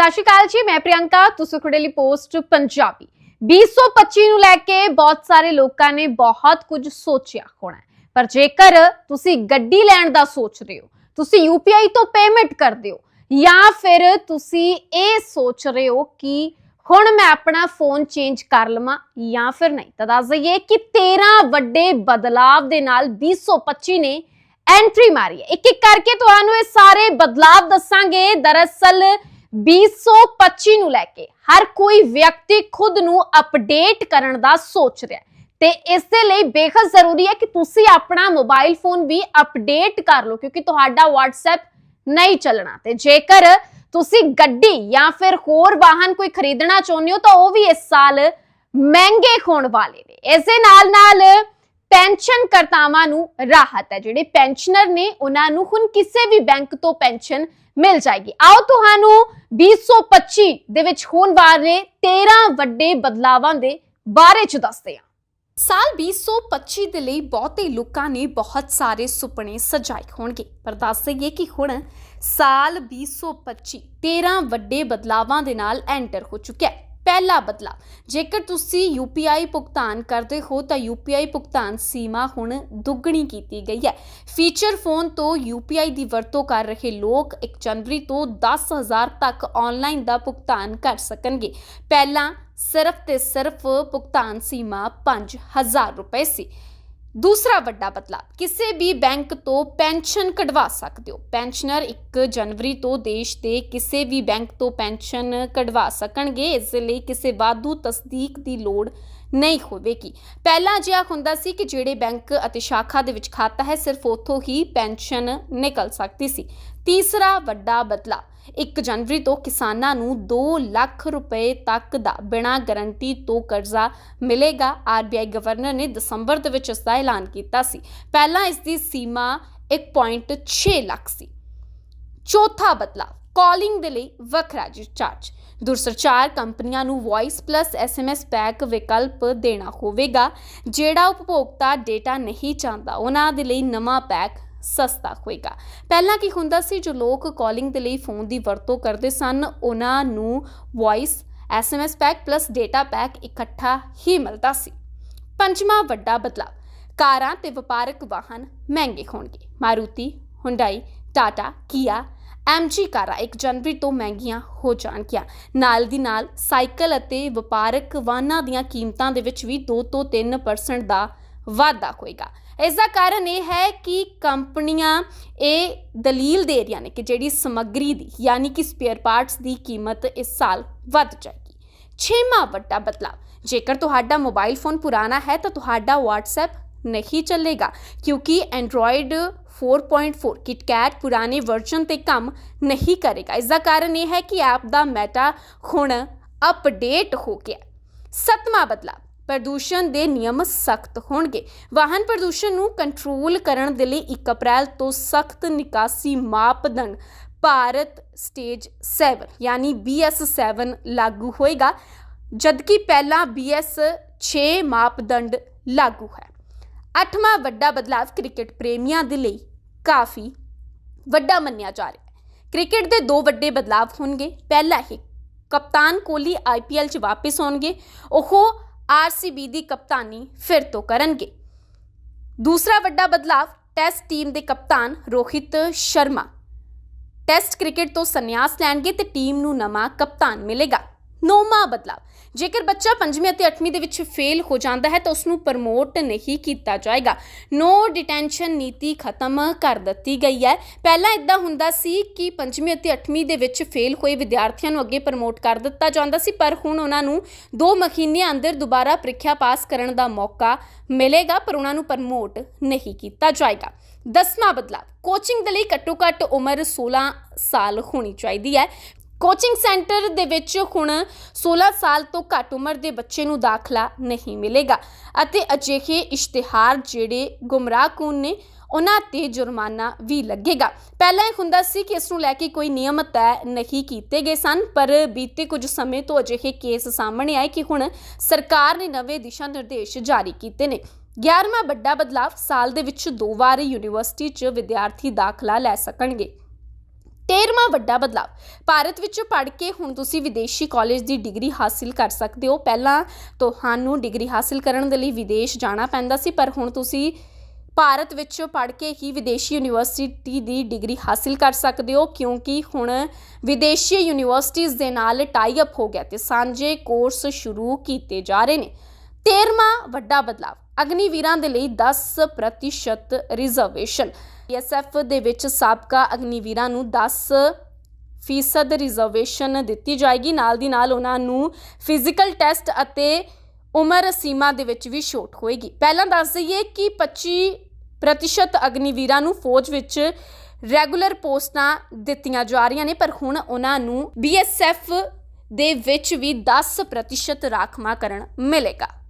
ਸਤਿ ਸ਼੍ਰੀ ਅਕਾਲ ਜੀ, ਮੈਂ ਪ੍ਰਿਯੰਕਾ, ਤੁਸੀਂ ਖੁੜੇ ਲਈ ਪੋਸਟ ਪੰਜਾਬੀ। 2025 ਨੂੰ ਲੈ ਕੇ ਬਹੁਤ ਸਾਰੇ ਲੋਕਾਂ ਨੇ ਬਹੁਤ ਕੁਝ ਸੋਚਿਆ ਹੋਣਾ ਪਰ ਜੇਕਰ ਤੁਸੀਂ ਗੱਡੀ ਲੈਣ ਦਾ ਸੋਚ ਰਹੇ ਹੋ, ਤੁਸੀਂ UPI ਤੋਂ ਪੇਮੈਂਟ ਕਰਦੇ ਹੋ, ਜਾਂ ਫਿਰ ਤੁਸੀਂ ਇਹ ਸੋਚ ਰਹੇ ਹੋ ਕਿ ਹੁਣ ਮੈਂ ਆਪਣਾ ਫੋਨ ਚੇਂਜ ਕਰ ਲਵਾਂ ਜਾਂ ਫਿਰ ਨਹੀਂ। ਤਾਂ ਦੱਸ ਦਈਏ ਕਿ 13 ਵੱਡੇ ਬਦਲਾਵ ਦੇ ਨਾਲ 2025 ਨੇ ਐਂਟਰੀ ਮਾਰੀ ਹੈ। ਇੱਕ ਇੱਕ ਕਰਕੇ ਤੁਹਾਨੂੰ ਇਹ ਸਾਰੇ ਬਦਲਾਵ ਦੱਸਾਂਗੇ। ਦਰਅਸਲ 2025 ਨੂੰ ਲੈ ਕੇ ਹਰ ਕੋਈ ਵਿਅਕਤੀ ਖੁਦ ਨੂੰ ਅਪਡੇਟ ਕਰਨ ਦਾ ਸੋਚ ਰਿਹਾ ਹੈ। ਤੇ ਇਸ ਦੇ ਲਈ ਬੇਖਤ ਜ਼ਰੂਰੀ ਹੈ ਕਿ ਤੁਸੀਂ ਆਪਣਾ ਮੋਬਾਈਲ ਫੋਨ ਵੀ ਅਪਡੇਟ ਕਰ ਲਓ, ਕਿਉਂਕਿ ਤੁਹਾਡਾ WhatsApp ਨਹੀਂ ਚੱਲਣਾ। ਤੇ ਜੇਕਰ ਤੁਸੀਂ ਗੱਡੀ ਜਾਂ ਫਿਰ ਹੋਰ ਵਾਹਨ ਕੋਈ ਖਰੀਦਣਾ ਚਾਹੁੰਦੇ ਹੋ, ਤਾਂ ਉਹ ਵੀ ਇਸ ਸਾਲ ਮਹਿੰਗੇ ਹੋਣ ਵਾਲੇ ਨੇ। ਇਸ ਨਾਲ ਨਾਲ ਪੈਨਸ਼ਨ ਕਰਤਾਵਾਂ ਨੂੰ ਰਾਹਤ ਹੈ। ਜਿਹੜੇ ਪੈਨਸ਼ਨਰ ਨੇ, ਉਹਨਾਂ ਨੂੰ ਹੁਣ ਕਿਸੇ ਵੀ ਬੈਂਕ ਤੋਂ ਪੈਨਸ਼ਨ ਮਿਲ ਜਾਏਗੀ। ਆਓ ਤੁਹਾਨੂੰ 2025 ਦੇ ਵਿੱਚ ਹੋਣ ਵਾਲੇ 13 ਵੱਡੇ ਬਦਲਾਵਾਂ ਦੇ ਬਾਰੇ ਚ ਦੱਸਦੇ ਹਾਂ। ਸਾਲ 2025 ਦੇ ਲਈ ਬਹੁਤੇ ਲੋਕਾਂ ਨੇ ਬਹੁਤ ਸਾਰੇ ਸੁਪਨੇ ਸਜਾਏ ਹੋਣਗੇ। ਪਰ ਦੱਸ ਦਈਏ ਕਿ ਹੁਣ ਸਾਲ 2025 13 ਵੱਡੇ ਬਦਲਾਵਾਂ ਦੇ ਨਾਲ ਐਂਟਰ ਹੋ ਚੁੱਕਿਆ ਹੈ। ਪਹਿਲਾ ਬਦਲਾਅ। ਜੇਕਰ ਤੁਸੀਂ UPI ਭੁਗਤਾਨ ਕਰਦੇ ਹੋ, ਤਾਂ UPI ਭੁਗਤਾਨ ਸੀਮਾ ਹੁਣ ਦੁੱਗਣੀ ਕੀਤੀ ਗਈ ਹੈ। ਫੀਚਰ ਫੋਨ ਤੋਂ UPI ਦੀ ਵਰਤੋਂ ਕਰ ਰਹੇ ਲੋਕ 1 ਜਨਵਰੀ ਤੋਂ 10000 ਤੱਕ ਆਨਲਾਈਨ ਦਾ ਭੁਗਤਾਨ ਕਰ ਸਕਣਗੇ। ਪਹਿਲਾਂ ਸਿਰਫ ਤੇ ਸਿਰਫ ਭੁਗਤਾਨ ਸੀਮਾ 5000 ਰੁਪਏ ਸੀ। ਦੂਸਰਾ ਵੱਡਾ ਬਦਲਾਅ ਕਿਸੇ ਵੀ ਬੈਂਕ ਤੋਂ ਪੈਨਸ਼ਨ ਕਢਵਾ ਸਕਦੇ ਹੋ ਪੈਨਸ਼ਨਰ 1 ਜਨਵਰੀ ਤੋਂ ਦੇਸ਼ ਦੇ ਕਿਸੇ ਵੀ ਬੈਂਕ ਤੋਂ ਪੈਨਸ਼ਨ ਕਢਵਾ ਸਕਣਗੇ ਇਸ ਦੇ ਲਈ ਕਿਸੇ ਵਾਧੂ ਤਸਦੀਕ ਦੀ ਲੋੜ ਨਹੀਂ ਹੋਵੇਗੀ। ਪਹਿਲਾਂ ਜਿਹਾ ਹੁੰਦਾ ਸੀ ਕਿ ਜਿਹੜੇ ਬੈਂਕ ਅਤੇ ਸ਼ਾਖਾ ਦੇ ਵਿੱਚ ਖਾਤਾ ਹੈ, ਸਿਰਫ ਉੱਥੋਂ ਹੀ ਪੈਨਸ਼ਨ ਨਿਕਲ ਸਕਦੀ ਸੀ। ਤੀਸਰਾ ਵੱਡਾ ਬਦਲਾ 1 ਜਨਵਰੀ ਤੋਂ ਕਿਸਾਨਾਂ ਨੂੰ 2 ਲੱਖ ਰੁਪਏ ਤੱਕ ਦਾ ਬਿਨਾਂ ਗਾਰੰਟੀ ਤੋਂ ਕਰਜ਼ਾ ਮਿਲੇਗਾ। ਆਰਬੀਆਈ ਗਵਰਨਰ ਨੇ ਦਸੰਬਰ ਦੇ ਵਿੱਚ ਇਸ ਦਾ ਐਲਾਨ ਕੀਤਾ ਸੀ। ਪਹਿਲਾਂ ਇਸ ਦੀ ਸੀਮਾ 1.6 ਲੱਖ ਸੀ। ਚੌਥਾ ਬਦਲਾਅ ਕਾਲਿੰਗ ਦੇ ਲਈ ਵੱਖਰਾ ਚਾਰਜ। ਦੁਰਸੰਚਾਰ ਕੰਪਨੀਆਂ ਨੂੰ ਵੌਇਸ ਪਲੱਸ ਐਸਐਮਐਸ ਪੈਕ ਵਿਕਲਪ ਦੇਣਾ ਹੋਵੇਗਾ, ਜਿਹੜਾ ਉਪਭੋਗਤਾ ਡੇਟਾ ਨਹੀਂ ਚਾਹੁੰਦਾ। ਉਹਨਾਂ ਦੇ ਲਈ ਨਵਾਂ ਪੈਕ ਸਸਤਾ ਹੋਏਗਾ ਪਹਿਲਾਂ ਕੀ ਹੁੰਦਾ ਸੀ, ਜੋ ਲੋਕ ਕਾਲਿੰਗ ਦੇ ਲਈ ਫੋਨ ਦੀ ਵਰਤੋਂ ਕਰਦੇ ਸਨ, ਉਹਨਾਂ ਨੂੰ voice SMS pack plus data pack ਇਕੱਠਾ ਹੀ ਮਿਲਦਾ ਸੀ। ਪੰਜਵਾਂ ਵੱਡਾ ਬਦਲਾਅ ਕਾਰਾਂ ਤੇ ਵਪਾਰਕ ਵਾਹਨ ਮਹਿੰਗੇ ਹੋਣਗੇ। ਮਾਰੂਤੀ ਹੁੰਡਾਈ ਟਾਟਾ ਕੀਆ ਐਮਜੀ ਕਾਰਾਂ 1 ਜਨਵਰੀ ਤੋਂ ਮਹਿੰਗੀਆਂ ਹੋ ਜਾਣਗੀਆਂ। ਨਾਲ ਦੀ ਨਾਲ ਸਾਈਕਲ ਅਤੇ ਵਪਾਰਕ ਵਾਹਨਾਂ ਦੀਆਂ ਕੀਮਤਾਂ ਦੇ ਵਿੱਚ ਵੀ 2 ਤੋਂ 3% ਦਾ ਵਾਧਾ ਹੋਏਗਾ। ਇਸ ਦਾ ਕਾਰਨ ਇਹ ਹੈ ਕਿ ਕੰਪਨੀਆਂ ਇਹ ਦਲੀਲ ਦੇ ਰਹੀਆਂ ਨੇ ਕਿ ਜਿਹੜੀ ਸਮੱਗਰੀ ਦੀ, ਯਾਨੀ ਕਿ ਸਪੇਅਰ ਪਾਰਟਸ ਦੀ ਕੀਮਤ ਇਸ ਸਾਲ ਵੱਧ ਜਾਏਗੀ। ਛੇਵਾਂ ਵੱਡਾ ਬਦਲਾਅ ਜੇਕਰ ਤੁਹਾਡਾ ਮੋਬਾਈਲ ਫੋਨ ਪੁਰਾਣਾ ਹੈ ਤਾਂ ਤੁਹਾਡਾ WhatsApp ਨਹੀਂ ਚੱਲੇਗਾ, ਕਿਉਂਕਿ Android 4.4 KitKat ਪੁਰਾਣੇ ਵਰਜ਼ਨ ਤੇ ਕੰਮ ਨਹੀਂ ਕਰੇਗਾ। ਇਸ ਦਾ ਕਾਰਨ ਇਹ ਹੈ ਕਿ ਐਪ ਦਾ ਮੈਟਾ ਹੁਣ ਅਪਡੇਟ ਹੋ ਗਿਆ। ਸੱਤਵਾਂ ਬਦਲਾਅ, ਪ੍ਰਦੂਸ਼ਣ ਦੇ ਨਿਯਮ ਸਖਤ ਹੋਣਗੇ। ਵਾਹਨ ਪ੍ਰਦੂਸ਼ਣ ਨੂੰ ਕੰਟਰੋਲ ਕਰਨ ਦੇ ਲਈ 1 ਅਪ੍ਰੈਲ ਤੋਂ ਸਖਤ ਨਿਕਾਸੀ ਮਾਪਦੰਡ ਭਾਰਤ ਸਟੇਜ 7 ਯਾਨੀ BS7 ਲਾਗੂ ਹੋਏਗਾ, ਜਦਕਿ ਪਹਿਲਾਂ BS 6 ਮਾਪਦੰਡ ਲਾਗੂ ਹੈ। ਅੱਠਵਾਂ ਵੱਡਾ ਬਦਲਾਅ ਕ੍ਰਿਕਟ ਪ੍ਰੇਮੀਆਂ ਦੇ ਲਈ ਕਾਫੀ ਵੱਡਾ ਮੰਨਿਆ ਜਾ ਰਿਹਾ ਹੈ। ਕ੍ਰਿਕਟ ਦੇ ਦੋ ਵੱਡੇ ਬਦਲਾਅ ਹੋਣਗੇ। ਪਹਿਲਾ ਹੀ ਕਪਤਾਨ ਕੋਹਲੀ IPL 'ਚ ਵਾਪਸ ਆਉਣਗੇ। ਉਹ ਆਰਸੀਬੀ ਦੀ ਕਪਤਾਨੀ ਫਿਰ ਤੋਂ ਕਰਨਗੇ। ਦੂਸਰਾ ਵੱਡਾ ਬਦਲਾਅ ਟੈਸਟ ਟੀਮ ਦੇ ਕਪਤਾਨ ਰੋਹਿਤ ਸ਼ਰਮਾ। ਟੈਸਟ ਕ੍ਰਿਕਟ ਤੋਂ ਸੰਨਿਆਸ ਲੈਣਗੇ ਤੇ ਟੀਮ ਨੂੰ ਨਵਾਂ ਕਪਤਾਨ ਮਿਲੇਗਾ। ਨੌਵਾਂ ਬਦਲਾਅ। ਜੇਕਰ ਬੱਚਾ 5ਵੀਂ ਅਤੇ 8ਵੀਂ ਦੇ ਵਿੱਚ ਫੇਲ ਹੋ ਜਾਂਦਾ ਹੈ ਤਾਂ ਉਸ ਨੂੰ ਪ੍ਰਮੋਟ ਨਹੀਂ ਕੀਤਾ ਜਾਏਗਾ। ਨੋ ਡਿਟੈਂਸ਼ਨ ਨੀਤੀ ਖਤਮ ਕਰ ਦਿੱਤੀ ਗਈ ਹੈ। ਪਹਿਲਾਂ ਇਦਾਂ ਹੁੰਦਾ ਸੀ ਕਿ 5ਵੀਂ ਅਤੇ 8ਵੀਂ ਦੇ ਵਿੱਚ ਫੇਲ ਹੋਏ ਵਿਦਿਆਰਥੀਆਂ ਨੂੰ ਅੱਗੇ ਪ੍ਰਮੋਟ ਕਰ ਦਿੱਤਾ ਜਾਂਦਾ ਸੀ, ਪਰ ਹੁਣ ਉਹਨਾਂ ਨੂੰ 2 ਮਹੀਨਿਆਂ ਅੰਦਰ ਦੁਬਾਰਾ ਪ੍ਰੀਖਿਆ ਪਾਸ ਕਰਨ ਦਾ ਮੌਕਾ ਮਿਲੇਗਾ, ਪਰ ਉਹਨਾਂ ਨੂੰ ਪ੍ਰਮੋਟ ਨਹੀਂ ਕੀਤਾ ਜਾਏਗਾ। ਦਸਵਾਂ ਬਦਲਾਅ। ਕੋਚਿੰਗ ਦੇ ਲਈ ਘੱਟੋ ਘੱਟ ਉਮਰ 16 ਸਾਲ ਹੋਣੀ ਚਾਹੀਦੀ ਹੈ। ਕੋਚਿੰਗ ਸੈਂਟਰ ਦੇ ਵਿੱਚ ਹੁਣ 16 ਸਾਲ ਤੋਂ ਘੱਟ ਉਮਰ ਦੇ ਬੱਚੇ ਨੂੰ ਦਾਖਲਾ ਨਹੀਂ ਮਿਲੇਗਾ ਅਤੇ ਅਜਿਹੇ ਇਸ਼ਤਿਹਾਰ ਜਿਹੜੇ ਗੁੰਮਰਾਹਕੁਨ ਨੇ, ਉਹਨਾਂ ਤੇ ਜੁਰਮਾਨਾ ਵੀ ਲੱਗੇਗਾ। ਪਹਿਲਾਂ ਇਹ ਹੁੰਦਾ ਸੀ ਕਿ ਇਸ ਨੂੰ ਲੈ ਕੇ ਕੋਈ ਨਿਯਮ ਤੈਅ ਨਹੀਂ ਕੀਤੇ ਗਏ ਸਨ, ਪਰ ਬੀਤੇ ਕੁਝ ਸਮੇਂ ਤੋਂ ਅਜਿਹੇ ਕੇਸ ਸਾਹਮਣੇ ਆਏ ਕਿ ਹੁਣ ਸਰਕਾਰ ਨੇ ਨਵੇਂ ਦਿਸ਼ਾ ਨਿਰਦੇਸ਼ ਜਾਰੀ ਕੀਤੇ ਨੇ। 11ਵਾਂ ਵੱਡਾ ਬਦਲਾਅ ਸਾਲ ਦੇ ਵਿੱਚ ਦੋ ਵਾਰ ਯੂਨੀਵਰਸਿਟੀ 'ਚ ਵਿਦਿਆਰਥੀ ਦਾਖਲਾ ਲੈ ਸਕਣਗੇ। 13ਵਾਂ ਵੱਡਾ ਬਦਲਾਵ। ਭਾਰਤ ਵਿੱਚ ਪੜ੍ਹ ਕੇ ਹੁਣ ਤੁਸੀਂ ਵਿਦੇਸ਼ੀ ਕਾਲਜ ਦੀ ਡਿਗਰੀ ਹਾਸਿਲ ਕਰ ਸਕਦੇ ਹੋ। ਪਹਿਲਾਂ ਤੁਹਾਨੂੰ ਡਿਗਰੀ ਹਾਸਿਲ ਕਰਨ ਦੇ ਲਈ ਵਿਦੇਸ਼ ਜਾਣਾ ਪੈਂਦਾ ਸੀ, ਪਰ ਹੁਣ ਤੁਸੀਂ ਭਾਰਤ ਵਿੱਚ ਪੜ੍ਹ ਕੇ ਹੀ ਵਿਦੇਸ਼ੀ ਯੂਨੀਵਰਸਿਟੀ ਦੀ ਡਿਗਰੀ ਹਾਸਿਲ ਕਰ ਸਕਦੇ ਹੋ, ਕਿਉਂਕਿ ਹੁਣ ਵਿਦੇਸ਼ੀ ਯੂਨੀਵਰਸਿਟੀਜ਼ ਦੇ ਨਾਲ ਟਾਈ ਅਪ ਹੋ ਗਿਆ ਤੇ ਸਾਂਝੇ ਕੋਰਸ ਸ਼ੁਰੂ ਕੀਤੇ ਜਾ ਰਹੇ ਨੇ। 13ਵਾਂ ਵੱਡਾ ਬਦਲਾਵ। ਅਗਨੀਵੀਰਾਂ ਦੇ ਲਈ 10% ਰਿਜ਼ਰਵੇਸ਼ਨ ਐਸਐਫ ਦੇ ਵਿੱਚ ਸਾਬਕਾ ਅਗਨੀਵੀਰਾਂ ਨੂੰ 10 ਫੀਸਦ ਰਿਜ਼ਰਵੇਸ਼ਨ ਦਿੱਤੀ ਜਾਏਗੀ। ਨਾਲ ਦੀ ਨਾਲ ਉਹਨਾਂ ਨੂੰ ਫਿਜ਼ੀਕਲ ਟੈਸਟ ਅਤੇ ਉਮਰ ਸੀਮਾ ਦੇ ਵਿੱਚ ਵੀ ਛੋਟ ਹੋਏਗੀ। ਪਹਿਲਾਂ ਦੱਸ ਦਈਏ ਕਿ 25 ਪ੍ਰਤੀਸ਼ਤ ਅਗਨੀਵੀਰਾਂ ਨੂੰ ਫੌਜ ਵਿੱਚ ਰੈਗੂਲਰ ਪੋਸਟਾਂ ਦਿੱਤੀਆਂ ਜਾ ਰਹੀਆਂ ਨੇ, ਪਰ ਹੁਣ ਉਹਨਾਂ ਨੂੰ ਬੀਐਸਐਫ ਦੇ ਵਿੱਚ ਵੀ 10% ਰਾਖਵਾਂਕਰਨ ਮਿਲੇਗਾ।